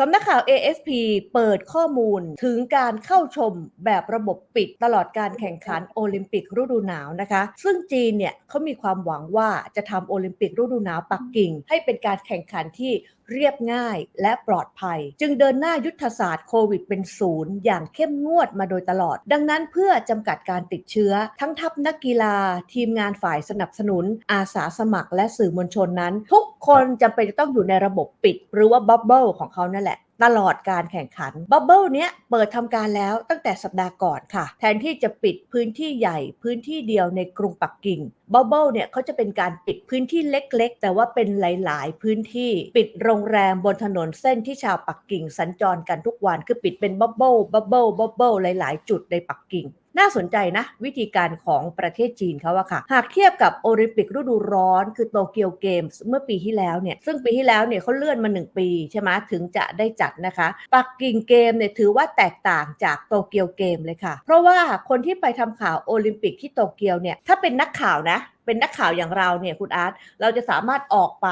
สำนักข่าว AFP เปิดข้อมูลถึงการเข้าชมแบบระบบปิดตลอดการแข่งขันโอลิมปิกฤดูหนาวนะคะ ซึ่งจีนเนี่ยเขามีความหวังว่าจะทำโอลิมปิกฤดูหนาวปักกิ่ง ให้เป็นการแข่งขันที่เรียบง่ายและปลอดภัย จึงเดินหน้ายุทธศาสตร์โควิดเป็นศูนย์อย่างเข้มงวดมาโดยตลอด ดังนั้นเพื่อจำกัดการติดเชื้อ ทั้งทัพนักกีฬา ทีมงานฝ่ายสนับสนุน อาสาสมัครและสื่อมวลชนนั้น ทุกคนจำเป็นจะต้องอยู่ในระบบปิด หรือว่าบับเบิลของเขานั่นแหละ ตลอดการแข่งขันบับเบิลเนี้ยเปิดทำการแล้วตั้งแต่สัปดาห์ก่อนค่ะ แทนที่จะปิดพื้นที่ใหญ่พื้นที่เดียวในกรุงปักกิ่ง บับเบิลเนี่ยเขาจะเป็นการปิดพื้นที่เล็กๆ แต่ว่าเป็นหลาย ๆ พื้นที่ปิดโรงแรมบนถนนเส้นที่ชาวปักกิ่งสัญจรกันทุกวันคือปิดเป็นบับเบิลบับเบิลบับเบิลหลาย ๆ จุดในปักกิ่งน่าสนใจนะ วิธีการของประเทศจีนเขาอะค่ะ หากเทียบกับโอลิมปิกฤดูร้อนคือโตเกียวเกมส์เมื่อปีที่แล้วเนี่ย ซึ่งปีที่แล้วเนี่ยเขาเลื่อนมา 1 ปีใช่ไหมถึงจะได้จัดนะคะ ปักกิ่งเกมเนี่ยถือว่าแตกต่างจากโตเกียวเกมเลยค่ะ เพราะว่าคนที่ไปทำข่าวโอลิมปิกที่โตเกียวเนี่ย ถ้าเป็นนักข่าวนะ เป็นนักข่าวอย่างเราเนี่ยคุณอาร์ตเราจะสามารถออกไป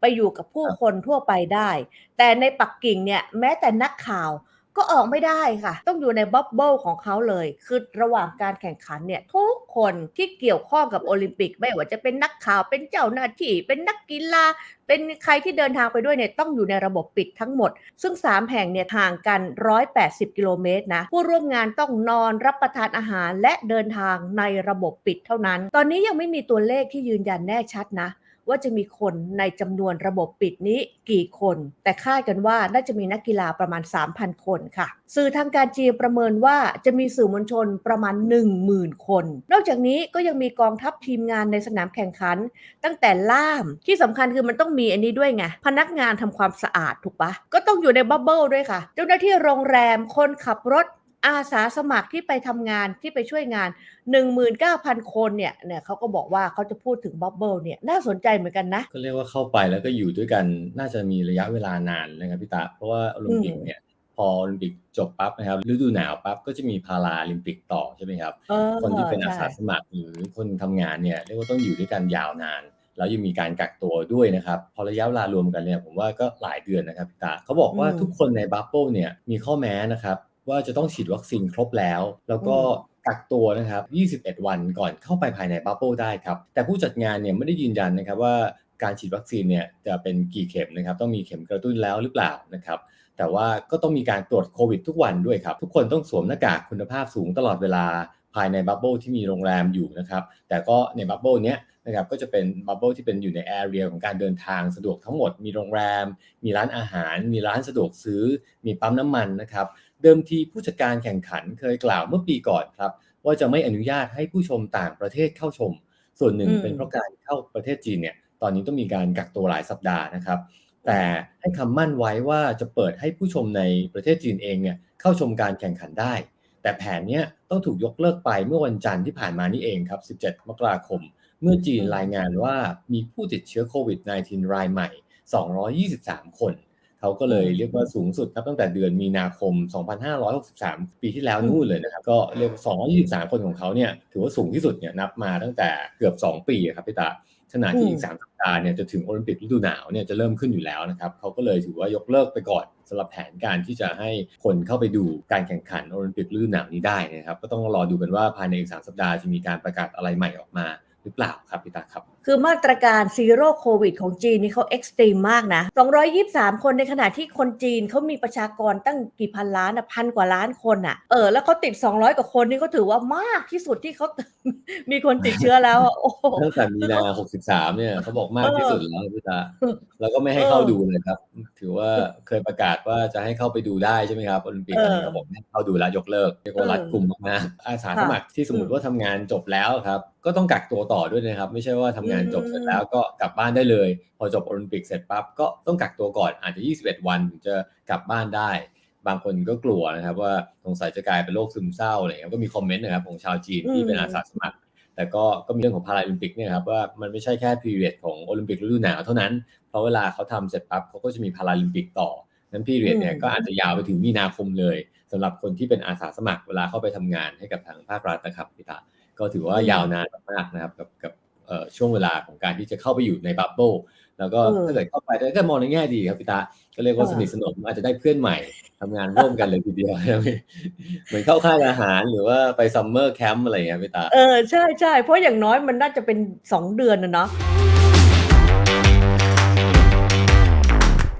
ไปอยู่กับผู้คนทั่วไปได้ แต่ในปักกิ่งเนี่ยแม้แต่นักข่าว ก็ออกไม่ได้ค่ะ ต้องอยู่ในบับเบิลของเขาเลย คือระหว่างการแข่งขันเนี่ยทุกคนที่เกี่ยวข้องกับโอลิมปิก ไม่ว่าจะเป็นนักข่าวเป็นเจ้าหน้าที่เป็นนักกีฬาเป็นใครที่เดินทางไปด้วยเนี่ยต้องอยู่ในระบบปิดทั้งหมด ซึ่ง 3 แห่งเนี่ยห่างกัน 180 กิโลเมตรนะ ผู้ร่วมงานต้องนอนรับประทานอาหารและเดินทางในระบบปิดเท่านั้น ตอนนี้ยังไม่มีตัวเลขที่ยืนยันแน่ชัดนะ ว่าจะมีคนในจำนวนระบบปิดนี้กี่คน แต่คาดกันว่าน่าจะมีนักกีฬาประมาณ 3,000 คนค่ะ สื่อทางการจีนประเมินว่าจะมีสื่อมวลชนประมาณ 10,000 คน นอกจากนี้ก็ยังมีกองทัพทีมงานในสนามแข่งขัน ตั้งแต่ล่ามที่สำคัญคือมันต้องมีอันนี้ด้วยไง พนักงานทำความสะอาดถูกปะก็ต้องอยู่ในบับเบิลด้วยค่ะ เจ้าหน้าที่โรงแรมคนขับรถ อาสาสมัครที่ไปทำงานที่ไปช่วยงาน 19,000 คนเนี่ยเนี่ยเขาก็บอกว่าเขาจะพูดถึงบับเบิลเนี่ยน่าสนใจเหมือนกันนะ ก็เรียกว่าเข้าไปแล้วก็อยู่ด้วยกันน่าจะมีระยะเวลานานนะครับพี่ตา เพราะว่าโอลิมปิกอืมเนี่ยพอโอลิมปิกจบปั๊บนะครับฤดูหนาวปั๊บก็จะมีพาราลิมปิกต่อใช่ไหมครับเออคนที่เป็นอาสาใช่สมัครหรือคนทำงานเนี่ยเรียกว่าต้องอยู่ด้วยกันยาวนาน แล้วยังมีการกักตัวด้วยนะครับ พอระยะเวลารวมกันเนี่ยผมว่าก็หลายเดือนนะครับพี่ตาเขาบอกว่าอืมทุกคนในบับเบิลเนี่ยมีข้อแม้นะครับ ว่าจะต้องฉีดวัคซีนครบแล้ว แล้วก็อืมกักตัวนะครับ 21 วันก่อนเข้าไปภายในบับเบิลได้ครับ แต่ผู้จัดงานเนี่ยไม่ได้ยืนยันนะครับว่าการฉีดวัคซีนเนี่ยจะเป็นกี่เข็มนะครับ ต้องมีเข็มกระตุ้นแล้วหรือเปล่านะครับ แต่ว่าก็ต้องมีการตรวจโควิดทุกวันด้วยครับ ทุกคนต้องสวมหน้ากากคุณภาพสูงตลอดเวลาภายในบับเบิลที่มีโรงแรมอยู่นะครับ แต่ก็ในบับเบิลเนี้ยนะครับก็จะเป็นบับเบิลที่เป็นอยู่ในแอเรียของการเดินทางสะดวกทั้งหมด มีโรงแรม มีร้านอาหาร มีร้านสะดวกซื้อ มีปั๊มน้ำมันนะครับ เดิมทีผู้จัดการแข่งขันเคยกล่าวเมื่อปีก่อนครับ ว่าจะไม่อนุญาตให้ผู้ชมต่างประเทศเข้าชม ส่วนหนึ่งอืมเป็นเพราะการเข้าประเทศจีนเนี่ยตอนนี้ต้องมีการกักตัวหลายสัปดาห์นะครับ แต่ให้คำมั่นไว้ว่าจะเปิดให้ผู้ชมในประเทศจีนเองเนี่ยเข้าชมการแข่งขันได้ แต่แผนเนี้ยต้องถูกยกเลิกไปเมื่อวันจันทร์ที่ผ่านมานี่เองครับ 17 มกราคม เมื่อจีนรายงานว่ามีผู้ติดเชื้อโควิด -19 รายใหม่ 223 คน เขาก็เลยเรียกว่าสูงสุดครับตั้งแต่เดือนมีนาคม 2563 ปีที่แล้วนู่นเลยนะครับ ก็เรียกว่า223 คนของเขาเนี่ยถือว่าสูงที่สุดเนี่ยนับมาตั้งแต่เกือบ 2 ปีอะครับพี่ตาขณะที่อีก3สัปดาห์เนี่ยจะถึงโอลิมปิกฤดูหนาวเนี่ยจะเริ่มขึ้นอยู่แล้วนะครับเขาก็เลยถือว่ายกเลิกไปก่อนสำหรับแผนการที่จะให้คนเข้าไปดูการแข่งขันโอลิมปิกฤดูหนาวนี้ได้นะครับ ก็ต้องรอดูกันว่าภายในอีก3สัปดาห์จะมีการประกาศอะไรใหม่ออกมาห รือเปล่าครับพี่ตาครับ คือมาตรการซีโร่โควิดของจีนนี่เขาเอ็กซ์ตรีมมากนะ 223 คนในขณะที่คนจีนเขามีประชากรตั้งกี่พันล้านอะพันกว่าล้านคนอะเออแล้วเขาติด 200 กว่าคนนี่ก็ถือว่ามากที่สุดที่เขามีคนติดเชื้อแล้วอะโอ้โหตั้งแต่มีนา 63 เนี่ยเขาบอกมากที่สุดแล้วพี่ตาแล้วก็ไม่ให้เข้าดูเลยครับ ถือว่าเคยประกาศว่าจะให้เข้าไปดูได้ใช่ไหมครับโอลิมปิกเออตอนนี้เขาบอกไม่ให้เข้าดูแล้วยกเลิกเรียกว่ารัดกลุ่มมากๆอาสาสมัครที่สมมติว่าทำงานจบแล้วครับก็ต้องกักตัวต่อด้วยนะครับ ไม่ใช่ว่าทำงานจบเสร็จแล้วก็กลับบ้านได้เลย พอจบโอลิมปิกเสร็จปั๊บก็ต้องกักตัวก่อนอาจจะ 21 วันถึงจะกลับบ้านได้ บางคนก็กลัวนะครับ ว่าสงสัยจะกลายเป็นโรคซึมเศร้าอะไรเงี้ยก็มีคอมเมนต์นะครับของชาวจีนที่เป็นอืมอาสาสมัคร แต่ก็ก็มีเรื่องของพาราลิมปิกเนี่ยครับว่ามันไม่ใช่แค่พีเรียดของโอลิมปิกฤดูหนาวเท่านั้นเพราะเวลาเขาทำเสร็จปั๊บเขาก็จะมีพาราลิมปิกต่อนั้นพีเรียดเนี่ยอืมก็อาจจะยาวไปถึงมีนาคมเลยสำหรับคนที่เป็นอาสาสมัครเวลาเข้าไปทำงานให้กับทางภาครัฐนะครับพี่ตา ก็ถือว่ายาวนานมากๆนะครับกับกับเอ่อช่วงเวลาของการที่จะเข้าไปอยู่ในบับเบิลแล้วก็เออถ้าเกิดเข้าไปก็มองในแง่ดีครับพี่ตา ก็เรียกว่าเออสนิทสนมอาจจะได้เพื่อนใหม่ทำงานร่วมกันเลยทีเดียวเหมือนเข้าค่ายอาหารหรือว่าไปซัมเมอร์แคมป์อะไรอย่างเงี้ยพี่ตา เออใช่ใช่เพราะอย่างน้อยมันน่าจะเป็นสองเดือนนะเนาะ